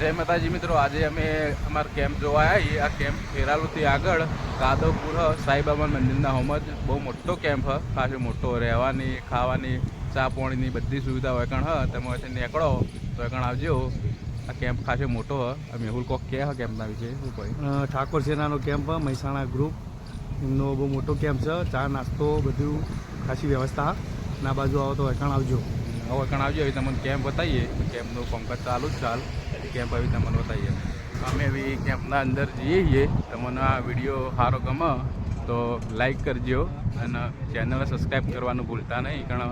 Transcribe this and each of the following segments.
જય માતાજી મિત્રો આજે અમે અમારા કેમ્પ જોવા આવ્યા છીએ. આ કેમ્પ ખેરાલુથી આગળ કાદવપુર હ સાંઈબાબા મંદિરના હોમ જ બહુ મોટો કેમ્પ હ. ખાસો મોટો રહેવાની ખાવાની ચા પાણીની બધી સુવિધા હોય કણ હ. તમે અહીંથી નીકળો તો કણ આવજો. આ કેમ્પ ખાસો મોટો હ. મેહુલ કોક કે હ કેમ્પના વિશે શું કહી? ઠાકોર સેનાનો કેમ્પ મહેસાણા ગ્રુપ એમનો બહુ મોટો કેમ્પ છે. ચા નાસ્તો બધું ખાસી વ્યવસ્થા. ના બાજુ આવો તો વૈકાણ આવજો. હવે કણ આવજો. તમને કેમ્પ બતાવીએ. કેમ્પનું કામકાજ ચાલુ જ ચાલ. કેમ્પ આવી તમને બતાવીએ. અમે એવી કેમ્પના અંદર જઈએ છીએ. તમને આ વીડિયો સારો ગમે તો લાઈક કરજો અને ચેનલ સબસ્ક્રાઈબ કરવાનું ભૂલતા નહીં. ઘણા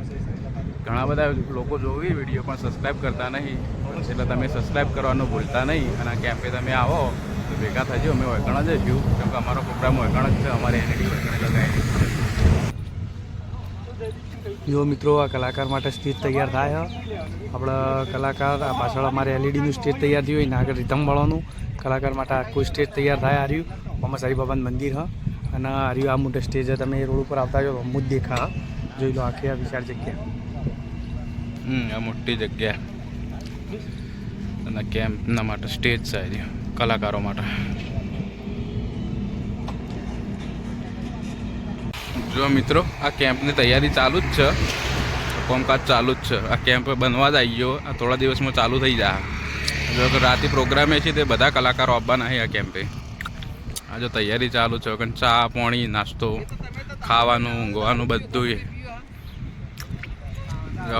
ઘણા બધા લોકો જોવી વીડિયો પણ સબસ્ક્રાઈબ કરતા નહીં. એટલે તમે સબસ્ક્રાઈબ કરવાનું ભૂલતા નહીં. અને આ કેમ્પે તમે આવો, તો ભેગા થજો. અમે જ જઈશું કેમ કે અમારો પ્રોગ્રામ વૈકણ જ છે. અમારે એલઈડી વૈકણે લગાવી જો મિત્રો, આ કલાકાર માટે સ્ટેજ તૈયાર થાય આપણા કલાકાર, આ પાછળ અમારે એલઈડીનું સ્ટેજ તૈયાર થયું હોય ને આગળ રીધમવાળાનું કલાકાર માટે આખું સ્ટેજ તૈયાર થાય હાર્યું મમ્મા સાંઈબાબાનું મંદિર હ. અને હાર્યું આ મોટો સ્ટેજ તમે રોડ ઉપર આવતા જો અમુક દેખા જોઈ લો આખી આ વિશાળ જગ્યા. હમ, આ મોટી જગ્યા. અને કેમ્પના માટે સ્ટેજ સારી કલાકારો માટે. જો મિત્રો, આ કેમ્પની તૈયારી ચાલુ જ છે. કામકાજ ચાલુ જ છે. આ કેમ્પ બનવા જ આવી ગયો આ થોડા દિવસમાં ચાલુ થઈ જાય. જો રાતે પ્રોગ્રામે છે તે બધા કલાકારો આવવાના છે આ કેમ્પે. આ જો તૈયારી ચાલુ છે. કારણ ચા, પાણી, નાસ્તો, ખાવાનું, ઊંઘવાનું બધું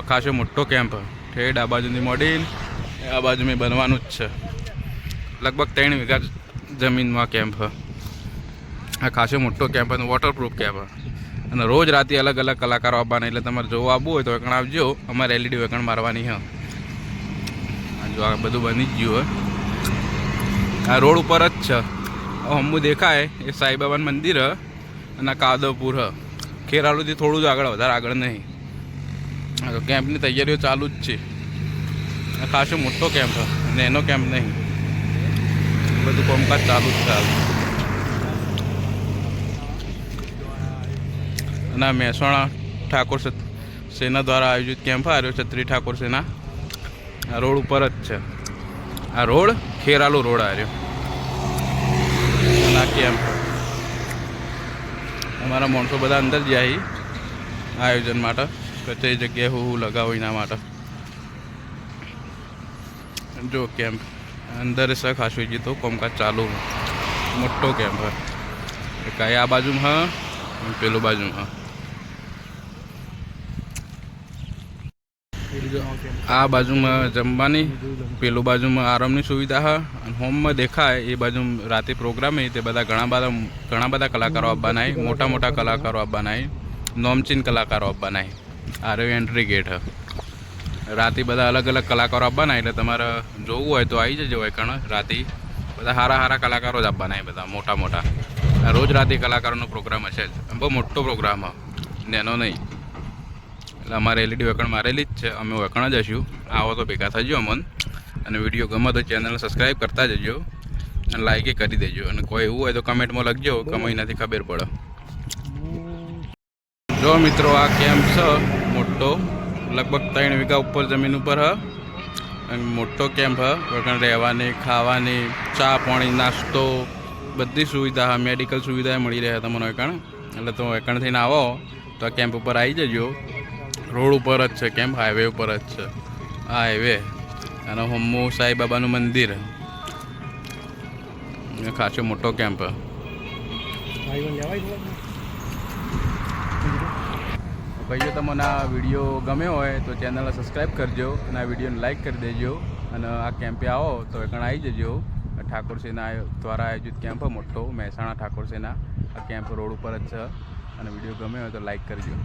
ખાસો મોટો કેમ્પ. ઠેડ આ બાજુની મોડીન આ બાજુ મેં બનવાનું જ છે. લગભગ ત્રણ વીઘા જમીનમાં કેમ્પ. આ ખાસો મોટો કેમ્પ અને વોટરપ્રૂફ કેમ્પ. અને રોજ રાતે અલગ અલગ કલાકારો આવવાના એટલે તમારે જોવા આવવું હોય તો વેકણ આવજો. અમારે એલઈડી વેકણ મારવાની હ. જો આ બધું બની જ ગયું હોય આ રોડ ઉપર જ છે. હમું દેખાય, એ સાંઈબાબાનું મંદિર અને કાદવપુર હ. ખેરાલુથી થોડું જ આગળ, વધારે આગળ નહીં. તો કેમ્પની તૈયારીઓ ચાલુ જ છે. ખાસો મોટો કેમ્પ અને એનો કેમ્પ નહીં. બધું કોમકાજ ચાલુ જ ચાલુ અને મહેસાણા ઠાકોર સેના દ્વારા આયોજિત કેમ્પ આવ્યો છત્રી ઠાકોર સેના. આ રોડ ઉપર જ છે. આ રોડ, ખેરાલુ રોડ અને આ કેમ્પ અમારા માણસો બધા અંદર જાય આયોજન માટે. કચે જગ્યાએ હું હું લગાવું એના માટે. જો કેમ્પ અંદર સ ખાસું જીતો કોમકાજ ચાલુ. મોટો કેમ્પ હે કાંઈ આ બાજુમાં હ પેલું બાજુમાં હ. આ બાજુમાં જમવાની, પેલું બાજુમાં આરામની સુવિધા હા, અને હોમમાં દેખાય, એ બાજુ રાતે પ્રોગ્રામ એ, તે બધા ઘણા બધા ઘણા બધા કલાકારો આવવાના હોય મોટા મોટા કલાકારો આવવાના હોય નોમચીન કલાકારો આવવાના હોય આરો એન્ટ્રી ગેટ હ. રાતે બધા અલગ અલગ કલાકારો આવવાના એટલે તમારે જોવું હોય તો આવી જજો હોય કણ, રાતે બધા સારા સારા કલાકારો જ આવવાના છે બધા, મોટા મોટા. રોજ રાતે કલાકારોનો પ્રોગ્રામ હશે જ, બહુ મોટો પ્રોગ્રામ હ, નેનો નહીં. એટલે અમારે એલઈડી વેકણ મારેલી જ છે. અમે વેકણ જ હશું. આવો તો ભેગા થજો અમન. અને વીડિયો ગમે તો ચેનલ સબસ્ક્રાઈબ કરતા જજો. અને લાઈકે કરી દેજો. અને કોઈ એવું હોય તો કમેન્ટમાં લખજો કમાઈ નથી ખબર પડે. જો મિત્રો, આ કેમ્પ છે? મોટો. લગભગ ત્રણ વીઘા ઉપર જમીન ઉપર હ. મોટો કેમ્પ હ? રહેવાની, ખાવાની, ચા, પાણી, નાસ્તો, બધી સુવિધા મેડિકલ સુવિધા મળી રહે તમને વગણ એટલે તો વગણ થઈને આવો તો આ કેમ્પ ઉપર આવી જજો. રોડ ઉપર જ છે કેમ્પ હાઈવે ઉપર જ છે. આ હાઈવે અને હમ્મુ સાંઈબાબાનું મંદિર. ખાસો મોટો કેમ્પ ભાઈઓ, તમને આ વીડિયો ગમ્યો હોય તો ચેનલને સબસ્ક્રાઈબ કરજો અને આ વિડીયોને લાઈક કરી દેજો. અને આ કેમ્પે આવો તો એકણ આવી જજો. ઠાકોર સેના દ્વારા આયોજિત કેમ્પ મોટો મહેસાણા ઠાકોર સેના. આ કેમ્પ રોડ ઉપર જ છે. અને વીડિયો ગમ્યો હોય તો લાઈક કરજો.